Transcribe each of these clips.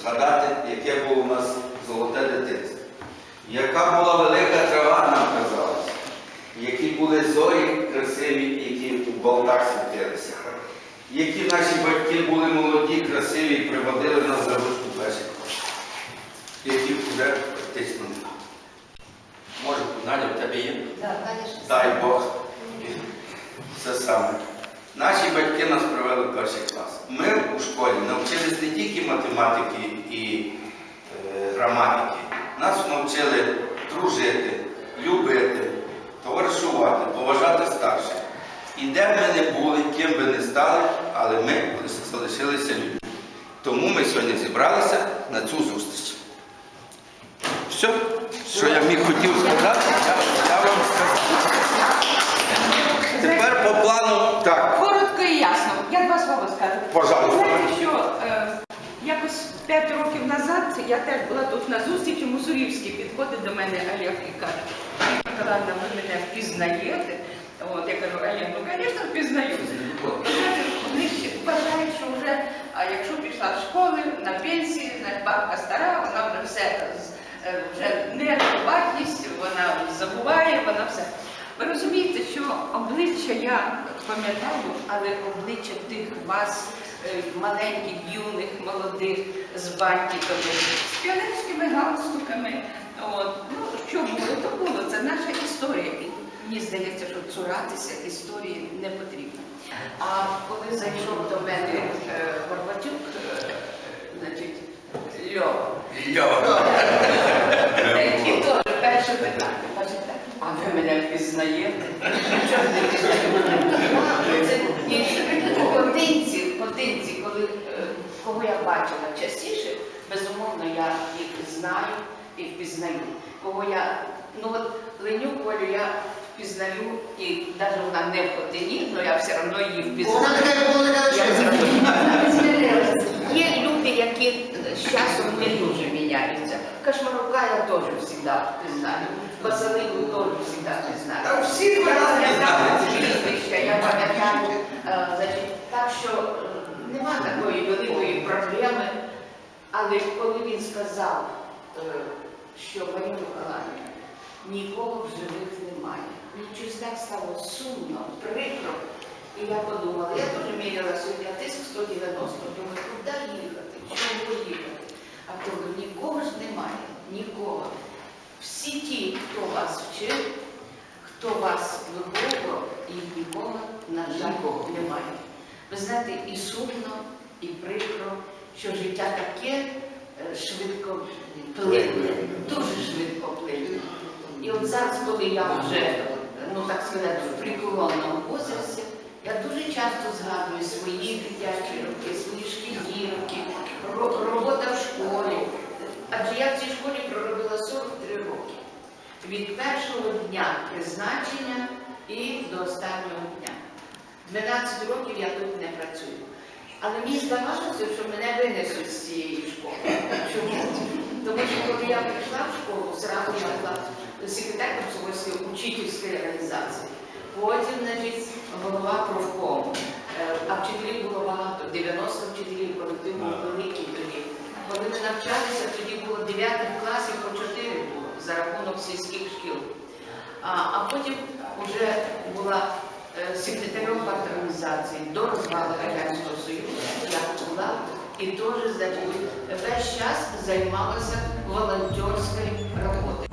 згадати, яке було у нас золоте дитинство. Яка була велика трава нам казалася, які були зорі красиві, які в болтах світилися. Які наші батьки були молоді, красиві і приводили нас за ручку клас. Яких вже практично немає. Може, Надя, в тебе є? Так, конечно. Дай Бог. Все саме. Наші батьки нас привели в перший клас. Ми у школі навчились не тільки математики і е, граматики. Нас навчили дружити, любити, товаришувати, поважати старших. І де б ми не були, ким би не стали, але ми залишилися людьми. Тому ми сьогодні зібралися на цю зустріч. Все, що я міг хотів сказати, я, я вам сказав. Тепер по плану так. Коротко і ясно. Два скажу. Пожалуйста. Знаєте, що е, якось 5 років назад я теж була тут на зустрічі, Мусорівський підходить до мене Олег і каже, «Ірина Миколаївна, ви мене впізнаєте? От, я кажу, Олег, ну, звісно, впізнаю. Вони ще вважають, що вже, а якщо пішла в школи, на пенсії, значить, бабка стара, вона вже все, е, вже не вона забуває, вона все. Ви розумієте, що обличчя я пам'ятаю, але обличчя тих вас, е, маленьких, юних, молодих, з бантиками, з піонерськими галстуками. Ну, що було, то було. Це наша історія. Мені здається, що цуратися історії не потрібно. А коли зайшов до мене е, Горбатюк, е, значить, Льова, Які теж перше питання. Кажете, а ви мене впізнаєте? Потинці, потинці, коли кого я бачила частіше, безумовно, я їх знаю і впізнаю. Кого я, ну от Леню Колю я впізнаю, і навіть вона не в Хотині, але я все одно її впізнаю. Вона така, вона така Я все чесна. одно змінилася. Є люди, які з часом не дуже міняються. Кашмарука я теж завжди знаю. Василину теж завжди знаю. Та всі ви прізвища, я пам'ятаю. е, Так що е, нема такої великої проблеми. Але коли він сказав, е, що Марія Миколаївна, нікого в живих немає. Мені щось так стало сумно, прикро. І я подумала, я теж міряла сьогодні тиск 190, думаю, куди їхати, чому? А кажу, нікого ж немає, нікого. Всі ті, хто вас вчив, хто вас виховував, їх нікого, на жаль, немає. Ви знаєте, і сумно, і прикро, що життя таке е, швидко плине, дуже швидко плине. І от зараз, коли я вже, ну так сказати, в преклонному возрасті, я дуже часто згадую свої дитячі роки, свої шкільні роки, ро- робота в школі. Адже я в цій школі проробила 43 роки. Від першого дня призначення і до останнього дня. 12 років я тут не працюю. Але мені здавалося, що мене винесуть з цієї школи. Чому? Тому що коли я прийшла в школу, зразу я була секретарем Псковської учительської організації. Потім, значить, голова профкому. Е, А вчителів було багато, 90 вчителів, колектив був великий тоді. Коли ми навчалися, тоді було 9 класів по 4 було за рахунок сільських шкіл. А, а потім вже була е, секретарем патронізації до розвалу Радянського Союзу, я була і теж весь час займалася волонтерською роботою.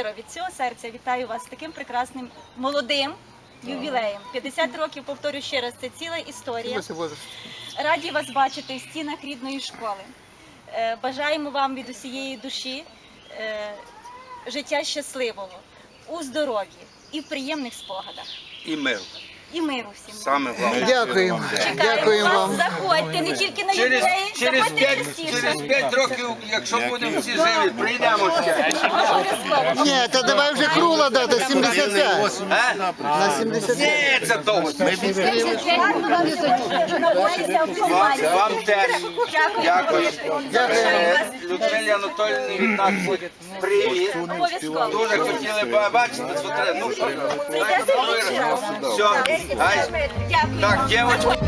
Щиро від цього серця вітаю вас з таким прекрасним молодим ювілеєм. 50 років, повторю ще раз, це ціла історія. Раді вас бачити в стінах рідної школи. Е, Бажаємо вам від усієї душі е, життя щасливого, у здоров'ї і в приємних спогадах. І мир. І миру всім. Саме головне. Дякуємо. Чекаємо Дякуємо вас, вам. заходьте, не тільки на Через, ювілеї, через, заходьте п'ять, частіше. через п'ять років, якщо будемо всі живі, прийдемо ще. Обов'язково. Ні, та давай вже кругла дата 75. А? На 75. Ні, це довго. Вам, Вам, вам теж. Дякую. Дякую. Е, Людмилі Анатоліївні від нас привіт. Обов'язково. Дуже хотіли б бачити, що треба. Ну, що? Прийдете інший раз. Все. Ай, Дякую. Так, дівчатки.